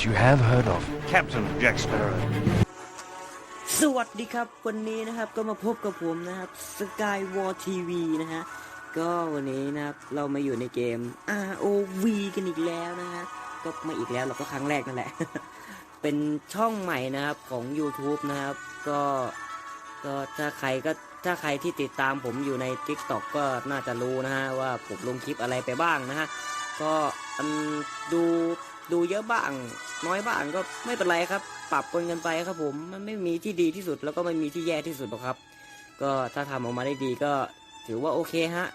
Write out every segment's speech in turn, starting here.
that you have heard of Captain Jack Sparrow. สวัสดีครับ วันนี้นะครับก็มาพบกับผมนะครับ Sky War TV นะฮะ ก็วันนี้นะครับ เรามาอยู่ในเกม ROV กันอีกแล้วนะฮะ ก็ไม่อีกแล้วเราก็ครั้งแรกนั่นแหละ เป็นช่องใหม่นะครับของ YouTube นะครับ ก็ ก็ถ้าใครก็ถ้าใครที่ติดตามผมอยู่ใน TikTok ก็น่าจะรู้นะฮะว่าผมลงคลิปอะไรไปบ้างนะฮะ ก็อันดู ดูเยอะบ้าง น้อยบ้างก็ไม่เป็นไรครับ ปรับปนกันไปครับผมมันไม่มีที่ดีที่สุดแล้วก็ไม่มีที่แย่ที่สุดหรอกครับ ก็ถ้าทำออกมาได้ดีก็ถือว่าโอเคฮะ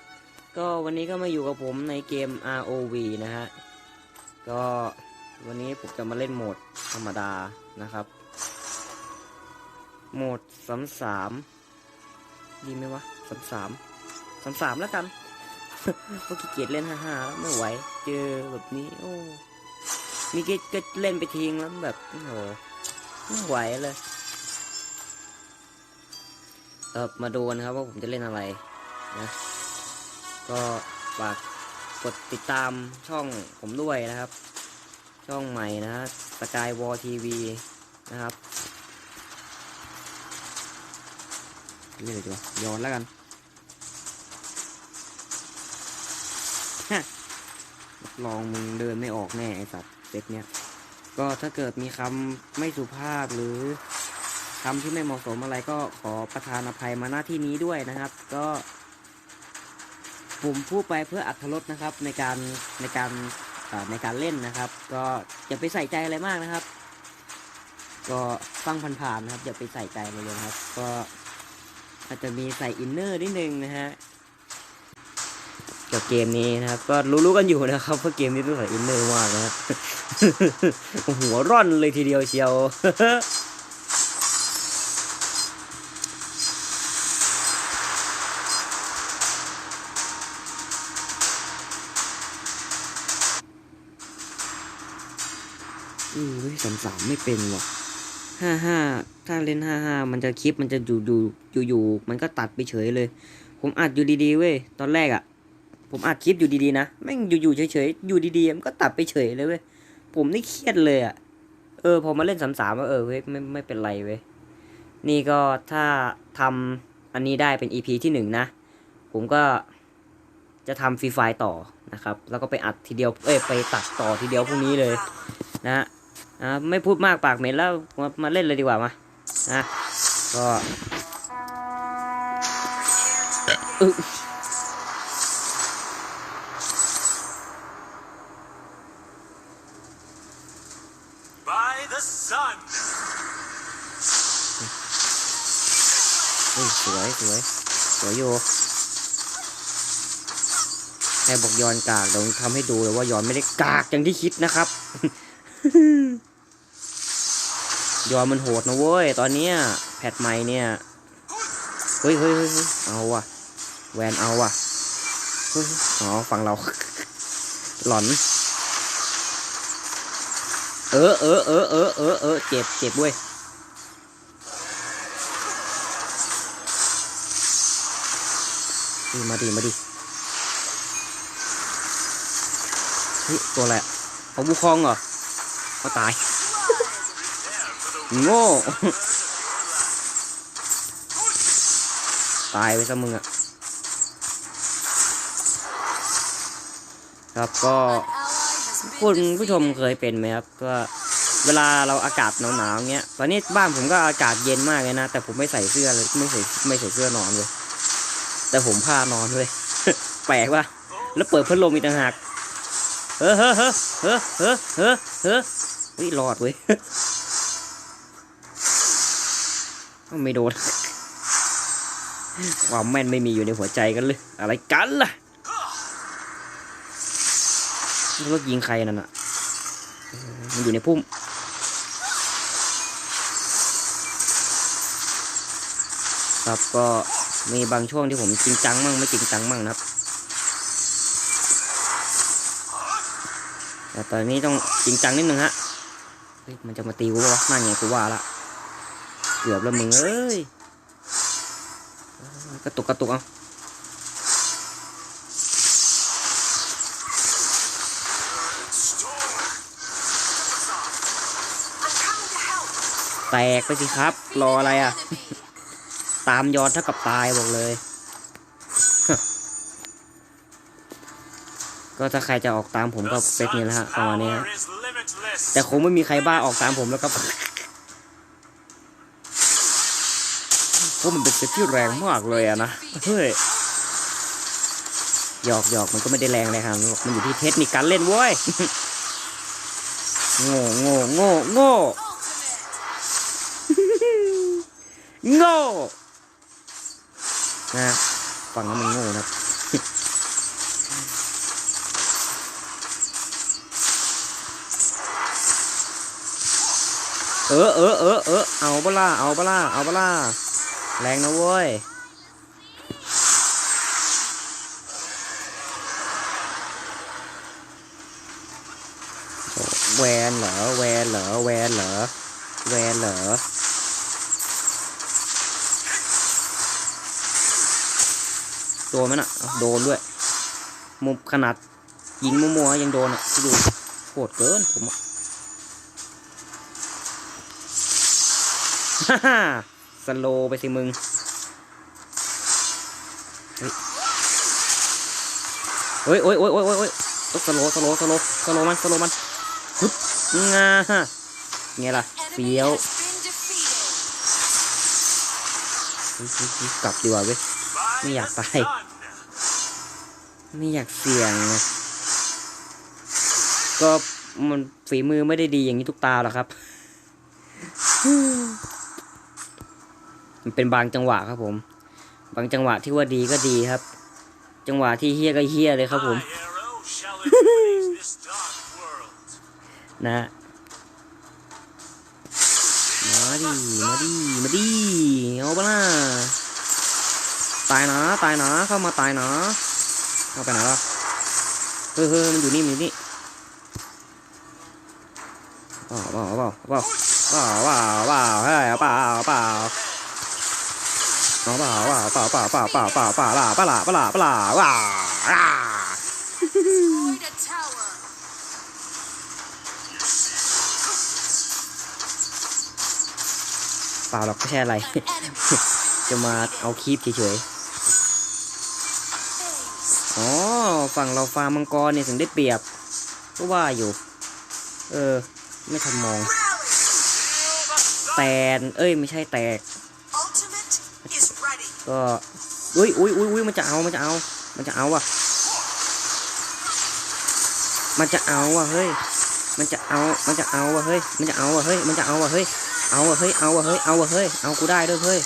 ก็วันนี้ก็มาอยู่กับผมในเกม ROV นะฮะก็วันนี้ผมจะมาเล่นโหมดธรรมดานะครับ โหมดสามสามดีไหมวะสามสามสามสามแล้วกันเพราะขี้เกียจเล่นห้าห้าแล้วไม่ไหว เจอแบบนี้ โอ้ มีก็ก็เล่นไปทิ้งแล้วแบบโอ้โหไม่ไหวเลยเออมาดูกันครับว่าผมจะเล่นอะไรนะก็ฝากกดติดตามช่องผมด้วยนะครับ ช่องใหม่นะฮะสกายวอลทีวีนะครับเรียกอะไรดีวะย้อนแล้วกันลองมึงเดินไม่ออกแน่ไอสัตว์ ซตเนี้ยก็ถ้าเกิดมีคำไม่สุภาพหรือคำที่ไม่เหมาะสมอะไรก็ขอประทานอภัยมาหน้าที่นี้ด้วยนะครับ ก็ผมพูดไปเพื่ออัธรสนะครับในการในการในการเล่นนะครับ ก็อย่าไปใส่ใจอะไรมากนะครับ ก็ฟังผ่านๆนะครับอย่าไปใส่ใจเลยนะครับ ก็อาจจะมีใส่อินเนอร์นิดนึงนะฮะกับเกมนี้นะครับ ก็รู้ๆกันอยู่นะครับว่าะเกมนี้ต้องใส่อินเนอร์มากนะครับ หัวร่อนเลยทีเดียวเชียวอืมเฮ้ยสามสามไม่เป็นว่ะห้าห้าถ้าเล่นห้าห้ามันจะคลิปมันจะอยู่อยู่อยู่อยู่มันก็ตัดไปเฉยเลย ผมอัดอยู่ดีๆเว้ยตอนแรกอะ่ะ ผมอัดคลิปอยู่ดีๆนะแม่งอยู่ๆเฉยๆอยู่ดีๆมันก็ตัดไปเฉยเลยเว้ย ผมนี่เครียดเลยอะ่ะ เออพอมาเล่นสามสามเออเว้ยไม่ไม่เป็นไรเว้ย นี่ก็ถ้าทำอันนี้ได้เป็น EP ที่หนึ่งนะ ผมก็จะทำฟรีไฟต่อนะครับ แล้วก็ไปอัดทีเดียว เอ้ยไปตัดต่อทีเดียวพรุ่งนี้เลย นะฮะอ่าไม่พูดมากปากเหม็นแล้วมามาเล่นเลยดีกว่ามานะก็อึ by the sun. เฮ้ยสวยสวย สวยอยู่แค่บอกย้อนกากเดี๋ยวทำให้ดูเลยว่าย้อนไม่ได้กากอย่างที่คิดนะครับย้อนมันโหดนะเว้ย ตอนเนี้ยแพทใหม่เนี่ยเฮ้ยเฮ้ยเฮ้ยเอาว่ะ แวนเอาว่ะเฮ้ยอ๋อฝั่งเรา หลอน เออเออเออเออเออเออเจ็บเจ็บเว้ย นี่มาดิมาดิเฮ้ยตัวอะไรอะเอาบุคองเหรอเอาตาย โง่ ตายไปซะมึงอะครับก็คุณผู้ชมเคยเป็นไหมครับก็เวลาเราอากาศหนาวๆเงี้ย ตอนนี้บ้านผมก็อากาศเย็นมากเลยนะ แต่ผมไม่ใส่เสื้อเลยไม่ใส่ไม่ใส่เสื้อนอนเลย แต่ผมผ้านอนเลยแปลกว่ะแล้วเปิดพัดลมอีกต่างหากเฮ้อเฮ้อเฮ้อเฮ้อเฮ้อเฮ้อเฮ้อเฮ้ยรอดเว้ยไม่โดน ความแม่นไม่มีอยู่ในหัวใจกันเลย อะไรกันล่ะรถยิงใครนั่นน่ะ มันอยู่ในพุ่มครับก็ มีบางช่วงที่ผมจริงจังมั่งไม่จริงจังมั่งนะครับแต่ตอนนี้ต้องจริงจังนิดนึงฮะมันจะมาตีกูปะวะนั่นไงกูว่าละเกือบแล้วมึงเอ้ยกระตุกกระตุกเอาแตกไปสิครับ รออะไรอะ ตามยอนเท่ากับตายบอกเลย ก็ถ้าใครจะออกตามผมก็เป็นนี้แหละฮะประมาณนี้ฮะแต่คงไม่มีใครบ้าออกตามผมแล้วครับเพราะมันเป็นเซตที่แรงมากเลยอะนะเฮ้ยหยอกหยอกมันก็ไม่ได้แรงเลยครับมันอยู่ที่เทคนิคการเล่นเว้ยโง่โง่โง่โง่โง่ นะฟังแล้วมันโง่นะเออเออเออเออเอาเปะล่าเอาเปะล่าเอาเปะล่าแรงนะเว้ยแวนเหรอแวนเหรอแวนเหรอแวนเหรอ ดนไหมน่ะเอาโดนด้วย มุมขนาดยิงมัวๆยังโดนอะที่ดูโหดเกินผมอะฮ่าฮ่าสโลว์ไปสิมึงเฮ้ยโอ้ยโอ้ยโอ้ยโอ้ยโอ้ยต้องสโลว์สโลว์สโลว์สโลว์มันสโลว์มันฮึบงาฮะไงล่ะเฟี้ยวเฮ้ยเฮ้ยเฮ้ยกลับดีกว่าเว้ย By Me the อยากตายไม่อยากเสี่ยง ก็มันฝีมือไม่ได้ดีอย่างนี้ทุกตาหรอกครับ มันเป็นบางจังหวะครับผม บางจังหวะที่ว่าดีก็ดีครับ จังหวะที่เฮี้ยก็เฮี้ยเลยครับผม นะฮะมาดิ มาดิ มาดิ เอาปะล่ะ ตายนะตายนะเข้ามาตายนะเอาไปไหนวะเฮ้ยเฮ้ยมันอยู่นี่มันอยู่นี่เปล่าเปล่าเปล่าเปล่าเปล่าเปล่าเปล่าเฮ้ยเปล่าเปล่าเปล่าเปล่าเปล่าเปล่าเปล่าเปล่าเปล่าเปล่าเปล่าเปล่าเปล่าเปล่าเปล่าเปล่า Destroyed a tower. เปล่าหรอกไม่ใช่อะไร จะมาเอาคีบเฉยๆ อ๋อฝั่งเราฟาร์มมังกรเนี่ยถึงได้เปรียบก็ว่าอยู่ เออ ไม่ทันมอง แตนเอ้ย ไม่ใช่แตก ก็อุ้ยอุ้ยอุ้ยอุ้ยมันจะเอามันจะเอา มันจะเอาว่ะ มันจะเอาว่ะเฮ้ย มันจะเอา มันจะเอาว่ะเฮ้ย มันจะเอาว่ะเฮ้ย มันจะเอาว่ะเฮ้ย เอาว่ะเฮ้ย เอาว่ะเฮ้ย เอาว่ะเฮ้ย เอากูได้ด้วยเฮ้ย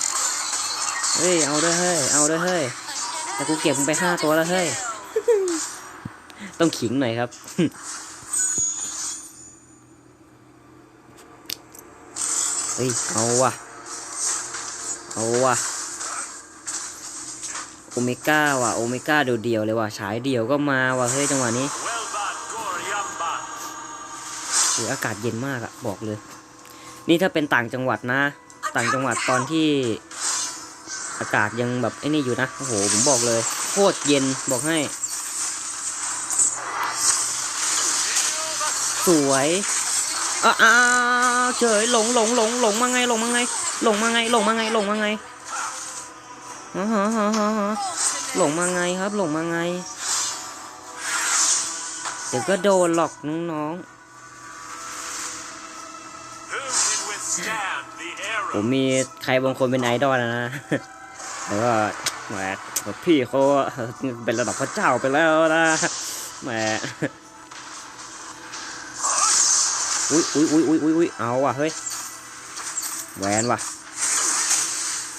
เฮ้ย เอาด้วยเฮ้ย เอาด้วยเฮ้ย แต่กูเก็บมึงไปห้าตัวแล้วเฮ้ย ต้องขิงหน่อยครับ เฮ้ย เอาว่ะเอาว่ะโอเมก้าว่ะ โอเมก้าเดียวๆเลยว่ะ ฉายเดียวก็มาว่ะ เฮ้ย จังหวะนี้ Well done, Goryamba. หรืออากาศเย็นมากอะบอกเลย นี่ถ้าเป็นต่างจังหวัดนะ ต่างจังหวัดตอนที่ อากาศยังแบบไอ้นี่อยู่นะ โอ้โห ผมบอกเลย โคตรเย็นบอกให้ สวยอ้าวอ้าวเฉยหลงหลงหลงหลงมาไงหลงมาไงหลงมาไงหลงมาไงหลงมาไงฮะฮะฮะฮะฮะหลงมาไงครับหลงมาไง เดี๋ยวก็โดนหลอกน้อง Who can withstand the ๆผม arrow? มีใครบางคนเป็นไอดอลนะ แต่ว่าแหมพี่เขาเป็นระดับพระเจ้าไปแล้วนะแหมอุ้ยอุ้ยอุ้ยอุ้ยอุ้ยอุ้ยเอาว่ะเฮ้ยแหวนว่ะ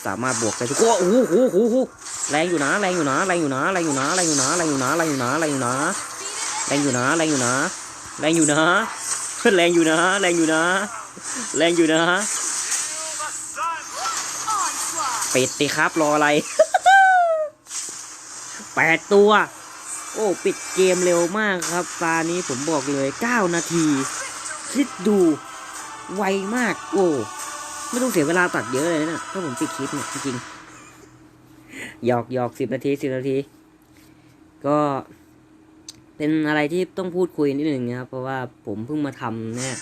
สามารถบวกได้ทุกโอ้โหโอ้โหโอ้โหแรงอยู่นะแรงอยู่นะแรงอยู่นะแรงอยู่นะแรงอยู่นะแรงอยู่นะแรงอยู่นะแรงอยู่นะแรงอยู่นะแรงอยู่นะแรงอยู่นะแรงอยู่นะแรงอยู่นะแรงอยู่นะ ปิดติครับ รออะไรแปดตัว โอ้ ปิดเกมเร็วมากครับ ตานี้ผมบอกเลย 9 นาที คิดดูไวมาก โอ้ ไม่ต้องเสียเวลาตัดเยอะเลยนะถ้าผมปิดคลิปเนี่ยจริงหยอกหยอกสิบนาทีสิบนาที ก็เป็นอะไรที่ต้องพูดคุยนิดหนึ่งนะครับ เพราะว่าผมเพิ่งมาทำเนี่ย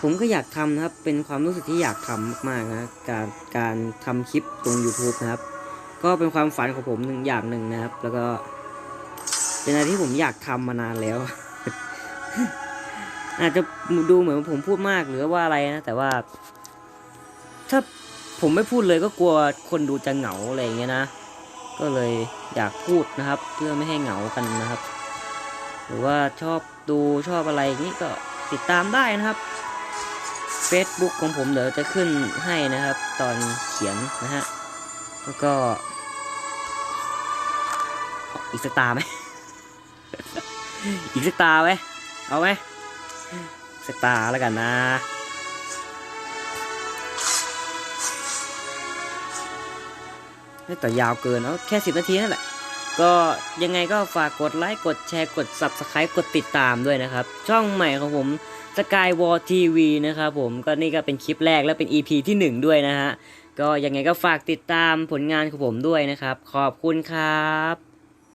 ผมก็อยากทำนะครับ เป็นความรู้สึกที่อยากทำมากๆนะการการทำคลิปลง YouTube นะครับ ก็เป็นความฝันของผมหนึ่งอย่างหนึ่งนะครับ แล้วก็เป็นอะไรที่ผมอยากทำมานานแล้ว อาจจะดูเหมือนผมพูดมากหรือว่าอะไรนะ แต่ว่า ถ้าผมไม่พูดเลยก็กลัวคนดูจะเหงาอะไรอย่างเงี้ยนะ ก็เลยอยากพูดนะครับ เพื่อไม่ให้เหงากันนะครับ หรือว่าชอบดูชอบอะไรอย่างนี้ก็ติดตามได้นะครับ Facebook ของผมเดี๋ยวจะขึ้นให้นะครับ ตอนเขียนนะฮะ แล้วก็อีกสกตาร์ไหม อีกสกตาร์ไหมเอาไหมสกตาร์แล้วกันนะ ไม่ต่อยาวเกินเอาะแค่สิบนาทีนั่นแหละ ก็ยังไงก็ฝากกดไลค์ กดแชร์ กด Subscribe กดติดตามด้วยนะครับ ช่องใหม่ของผม Skywar TV นะครับผมก็นี่ก็เป็นคลิปแรกและเป็น EP ที่ 1 ด้วยนะฮะ ก็ยังไงก็ฝากติดตามผลงานของผมด้วยนะครับ ขอบคุณครับ